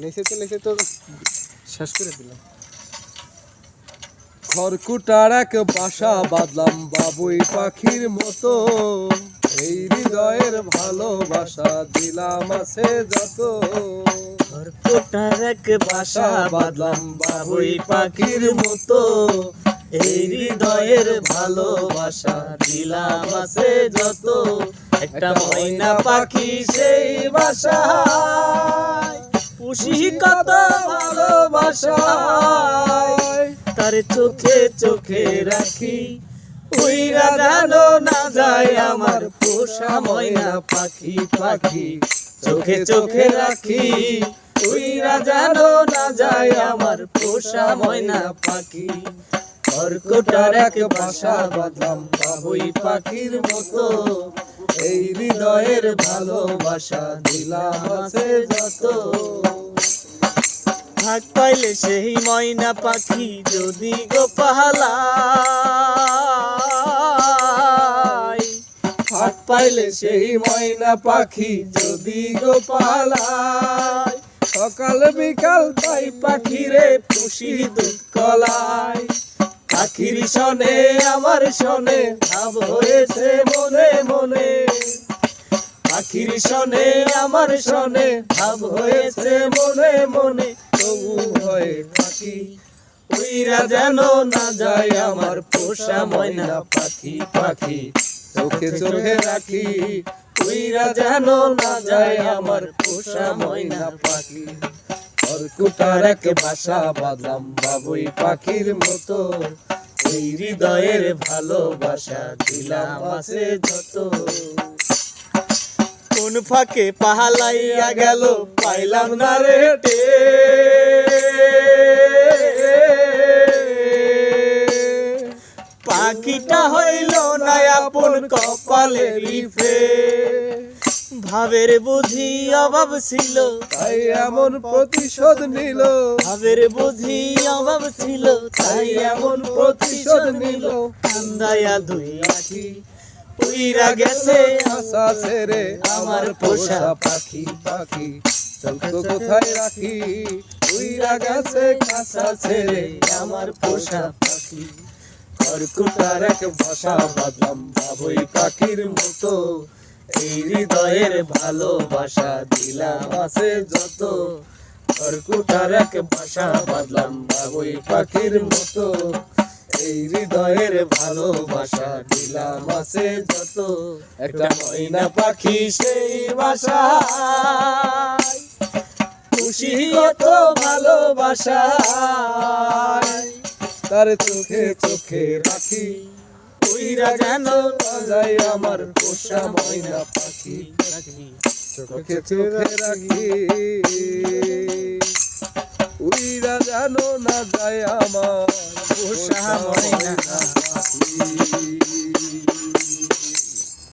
নেচেতে নেচে তো শেষ করে দিলাম। খড়কুটার এক বাসা বাঁধলাম বাবুই পাখির মতো। এই হৃদয়ের ভালোবাসা দিলাম আছে যত। কোটার এক বাসা বাঁধলাম বাবুই পাখির মতো। এই হৃদয়ের ভালোবাসা দিলাম আছে যত। একটা ময়না পাখি সেই বাসা পুষি কত ভালোবাসা তার চোখে চোখে রাখি। উইরা জানো না যায় আমার পোষা ময়না পাখি পাখি। চোখে চোখে রাখি। উইরা জানো না যায় আমার পোষা ময়না পাখি। কর্কটার এক বাসা বাঁধলাম বাবুই পাখির মতো। এই হৃদয়ের ভালোবাসা দিলাম আছে যত। ভাগ পাইলে সেই ময়না পাখি যদি গো পাহালাই ভাগ পাইলে সেই ময়না পাখি যদি গো সকাল বিকাল তাই পাখিরে পুষি দুধ কলাই পাখির সনে আমার সনে ভাব হয়েছে মনে মনে। পাখির সনে আমার সনে ভাব হয়েছে মনে মনে। তবু হয়ে থাকি, উইরা যেন না যায় আমার পোষা ময়না পাখি পাখি। চোখে চোখে রাখি, উইরা যেন না যায় আমার পোষা ময়না পাখি। খড়কুটার এক বাসা বাঁধলাম বাবুই পাখির মতো। এই হৃদয়ের ভালোবাসা দিলাম আছে যত। কোন ফাঁকে পাহালাইয়া গেল পাইলাম না রে পাখিটা হইল না আপন কপালে লিফে ভাবের বুঝি অভাব ছিল। তাই এমন প্রতিশোধ নিল। ভাবের বুঝি অভাব ছিল। তাই এমন প্রতিশোধ নিল। কান্দায়া দুই আখি উইরা গেছে। আশা ছেড়ে আমার পোষা পাখি পাখি। চলতো কোথায় রাখি? উইরা গেছে কাঁচা ছেড়ে আমার পোষা পাখি। খড়কুটার এক ভাষা বাঁধলাম বাবুই পাখির মতো। এই হৃদয়ের ভালোবাসা দিলাম, আছে যত। খড়কুটার এক ভাষা বাঁধলাম বাবুই পাখির মতো। এই হৃদয়ের ভালোবাসা দিলাম, আছে যত। একটা ময়না পাখি সেই বাসা খুশি কত ভালোবাসা তার চোখে চোখে রাখি। উইরা যেন যায় আমার পোষা ময়না পাখি। চোখে চোখে রাখি। উইরা জানো না যায় আমার পোষা ময়না পাখি।